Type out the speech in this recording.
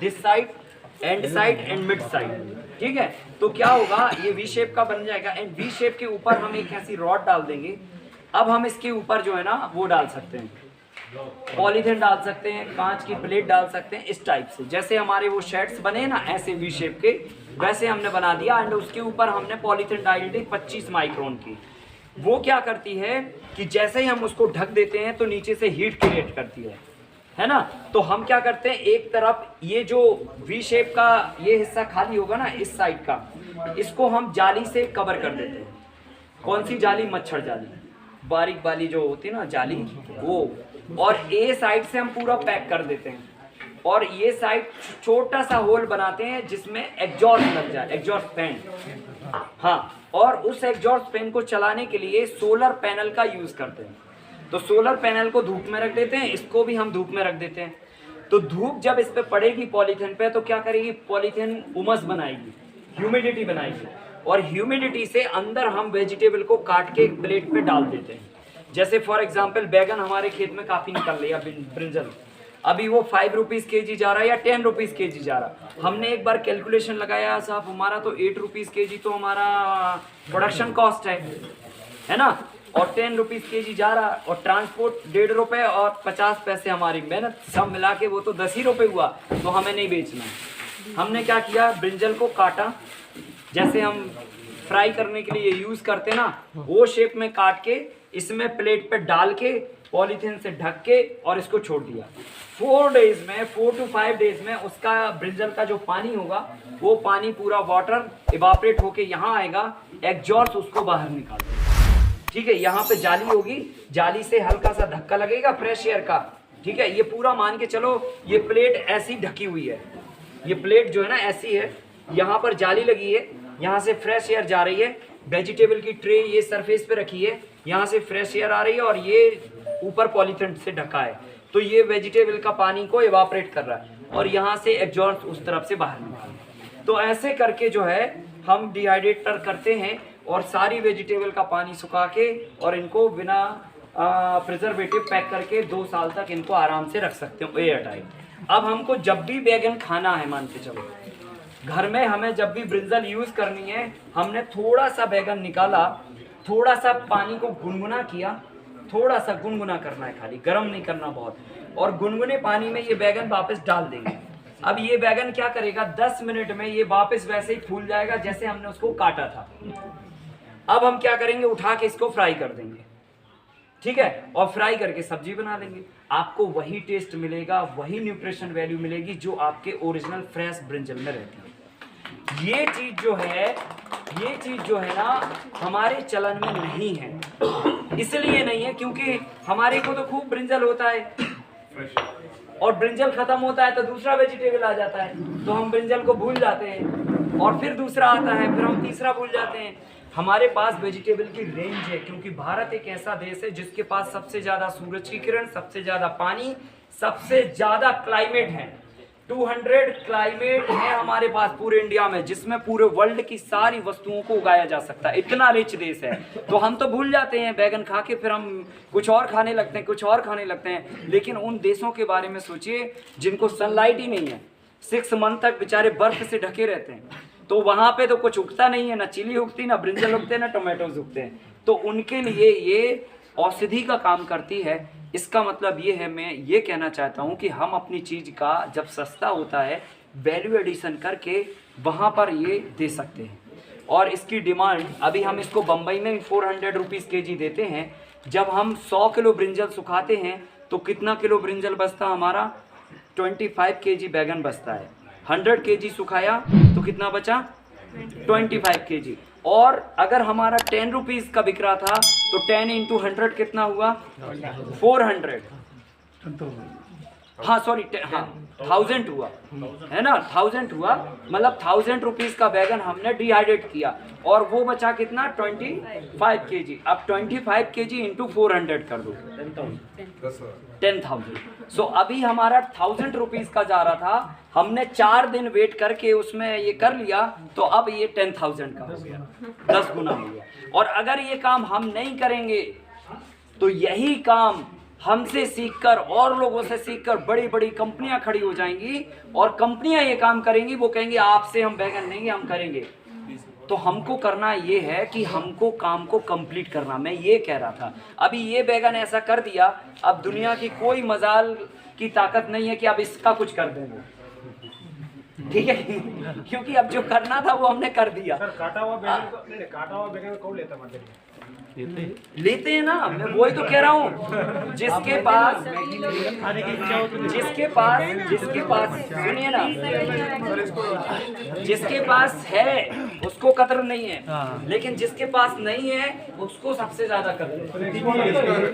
This side and side and mid side ठीक है? तो क्या होगा? ये वी शेप का बन जाएगा। एंड वी शेप के ऊपर हम एक ऐसी रॉड डाल देंगे। अब हम इसके ऊपर जो है ना, वो डाल सकते हैं। पॉलीथिन डाल सकते हैं, कांच की प्लेट डाल सकते हैं, इस टाइप से। जैसे हमारे वो शेड्स बने ना, ऐसे वी शेप के, वैसे हमने बना दिया। एंड उसके ऊपर हमने पॉलीथिन डाल दी 25 माइक्रोन की। वो क्या करती है कि जैसे ही हम उसको ढक देते हैं तो नीचे से हीट क्रिएट करती है। है ना? तो हम क्या करते हैं, एक तरफ़ ये जो वी शेप का ये हिस्सा खाली होगा ना, इस साइड का, इसको हम जाली से कवर कर देते हैं। कौन सी जाली? मच्छर जाली। बारीक वाली जो होती है ना, जाली, वो। और ए साइड से हम पूरा पैक कर देते हैं। और ये साइड छोटा सा होल बनाते हैं, जिसमें एग्जॉस्ट लग जाए एग्जॉस्ट फ़ैन हाँ और उस एग्जॉस्ट फ़ैन को चलाने के लिए सोलर पैनल का यूज़ करते हैं। तो सोलर पैनल को धूप में रख देते हैं, इसको भी हम धूप में रख देते हैं। तो धूप जब इस पर पड़ेगी पॉलीथिन पे तो क्या करेगी? पॉलीथिन उमस बनाएगी, ह्यूमिडिटी बनाएगी। और ह्यूमिडिटी से अंदर हम वेजिटेबल को काट के एक प्लेट पे डाल देते हैं। जैसे फॉर एग्ज़ाम्पल बैगन हमारे खेत में काफ़ी निकल रही है ब्रिंजल। अभी वो फाइव रुपीज़ के जी जा रहा है या टेन रुपीज़ के जी जा रहा हमने एक बार कैलकुलेशन लगाया, साहब, हमारा तो एट रुपीज़ के जी तो हमारा प्रोडक्शन कॉस्ट है है ना? और टेन रुपीज़ के जी जा रहा और ट्रांसपोर्ट डेढ़ रुपए और पचास पैसे हमारी मेहनत, सब मिला के वो तो दस ही रुपए हुआ तो हमें नहीं बेचना। हमने क्या किया, ब्रिंजल को काटा। जैसे हम फ्राई करने के लिए यूज़ करते ना, वो शेप में काट के, इसमें प्लेट पे डाल के पॉलीथिन से ढक के और इसको छोड़ दिया। फोर डेज़ में फोर टू फाइव डेज़ में उसका ब्रिंजल का जो पानी होगा, वो पानी पूरा वाटर इवापरेट होके यहाँ आएगा एग्जॉस्ट उसको बाहर निकाल ठीक है, यहाँ पे जाली होगी। जाली से हल्का सा धक्का लगेगा फ्रेश एयर का। ठीक है, ये पूरा मान के चलो, ये प्लेट ऐसी ढकी हुई है। ये प्लेट जो है ना, ऐसी है। यहाँ पर जाली लगी है, यहाँ से फ्रेश एयर जा रही है। वेजिटेबल की ट्रे ये सरफेस पे रखी है, यहाँ से फ्रेश एयर आ रही है और ये ऊपर पॉलीथिन से ढका है। तो ये वेजिटेबल का पानी को इवापरेट कर रहा है और यहाँ से एग्जॉस्ट उस तरफ़ से बाहर निकाल तो ऐसे करके जो है, हम डिहाइड्रेटर करते हैं। और सारी वेजिटेबल का पानी सुखा के और इनको बिना प्रिजर्वेटिव पैक करके दो साल तक इनको आराम से रख सकते हो एयर टाइट अब हमको जब भी बैगन खाना है, मान के चलो। घर में हमें जब भी ब्रिंजल यूज़ करनी है, हमने थोड़ा सा बैगन निकाला थोड़ा सा पानी को गुनगुना किया थोड़ा सा गुनगुना करना है खाली, गर्म नहीं करना बहुत। और गुनगुने पानी में ये बैगन वापस डाल देंगे। अब ये बैगन क्या करेगा 10 मिनट में ये वापस वैसे ही फूल जाएगा जैसे हमने उसको काटा था। अब हम क्या करेंगे? उठा के इसको फ्राई कर देंगे। ठीक है? और फ्राई करके सब्ज़ी बना लेंगे आपको वही टेस्ट मिलेगा, वही न्यूट्रिशन वैल्यू मिलेगी जो आपके ओरिजिनल फ्रेश ब्रिंजल में रहती है। ये चीज़ जो है, ये चीज़ जो है ना, हमारे चलन में नहीं है। इसलिए नहीं है क्योंकि हमारे को तो खूब ब्रिंजल होता है। और ब्रिंजल खत्म होता है तो दूसरा वेजिटेबल आ जाता है। तो हम ब्रिंजल को भूल जाते हैं। और फिर दूसरा आता है, फिर हम तीसरा भूल जाते हैं। हमारे पास वेजिटेबल की रेंज है, क्योंकि भारत एक ऐसा देश है जिसके पास सबसे ज़्यादा सूरज की किरण, सबसे ज़्यादा पानी, सबसे ज़्यादा क्लाइमेट है। 200 क्लाइमेट है हमारे पास पूरे इंडिया में, जिसमें पूरे वर्ल्ड की सारी वस्तुओं को उगाया जा सकता है। इतना रिच देश है। तो हम तो भूल जाते हैं, बैगन खा के फिर हम कुछ और खाने लगते हैं, कुछ और खाने लगते हैं। लेकिन उन देशों के बारे में सोचिए जिनको सनलाइट ही नहीं है। सिक्स मंथ तक बेचारे बर्फ़ से ढके रहते हैं। तो वहाँ पे तो कुछ उगता नहीं है, ना चिली उगती, ना ब्रिंजल उगते, ना टोमेटोज उगते हैं। तो उनके लिए ये औषधि का काम करती है। इसका मतलब ये है, मैं ये कहना चाहता हूँ कि हम अपनी चीज़ का जब सस्ता होता है वैल्यू एडिशन करके वहाँ पर ये दे सकते हैं। और इसकी डिमांड अभी हम इसको बम्बई में फोर हंड्रेड रुपीज़ के जी देते हैं। जब हम सौ किलो ब्रिंजल सुखाते हैं तो कितना किलो ब्रिंजल बचता हमारा? ट्वेंटी फाइव के जी बैगन बचता है। हंड्रेड के जी सुखाया तो कितना बचा? ट्वेंटी फाइव के जी और अगर हमारा टेन रुपीज़ का बिक रहा था तो टेन इंटू हंड्रेड कितना हुआ? Four hundred. हाँ सॉरी हाँ थाउज़ेंड हुआ। है ना? थाउज़ेंड हुआ। मतलब थाउज़ेंड रुपीज़ का बैगन हमने डिहाइड्रेट किया। और वो बचा कितना? ट्वेंटी फाइव के जी अब ट्वेंटी फाइव के जी इंटू फोर हंड्रेड कर दो। टेन थाउज़ेंड सो अभी हमारा थाउज़ेंड रुपीज़ का जा रहा था। हमने चार दिन वेट करके उसमें ये कर लिया। तो अब ये टेन थाउज़ेंड का हो गया। दस गुना हो गया। और अगर ये काम हम नहीं करेंगे तो यही काम हमसे सीखकर और लोगों से सीखकर बड़ी बड़ी कंपनियाँ खड़ी हो जाएँगी और कंपनियाँ ये काम करेंगी, वो कहेंगे, आपसे हम बैगन लेंगे हम करेंगे। तो हमको करना ये है कि हमको काम को कंप्लीट करना, मैं ये कह रहा था। अभी ये बैगन ऐसा कर दिया, अब दुनिया की कोई मजाल की ताकत नहीं है कि अब इसका कुछ कर दें वो ठीक है? क्योंकि अब जो करना था वो हमने कर दिया। सर काटा हुआ बैगन को नहीं नहीं काटा हुआ बैगन कौन लेता लेते हैं। ना मैं वही तो कह रहा हूँ। जिसके पास जिसके पास जिसके पास सुनिए ना। जिसके पास है उसको कदर नहीं है। लेकिन जिसके पास नहीं है उसको सबसे ज़्यादा कदर है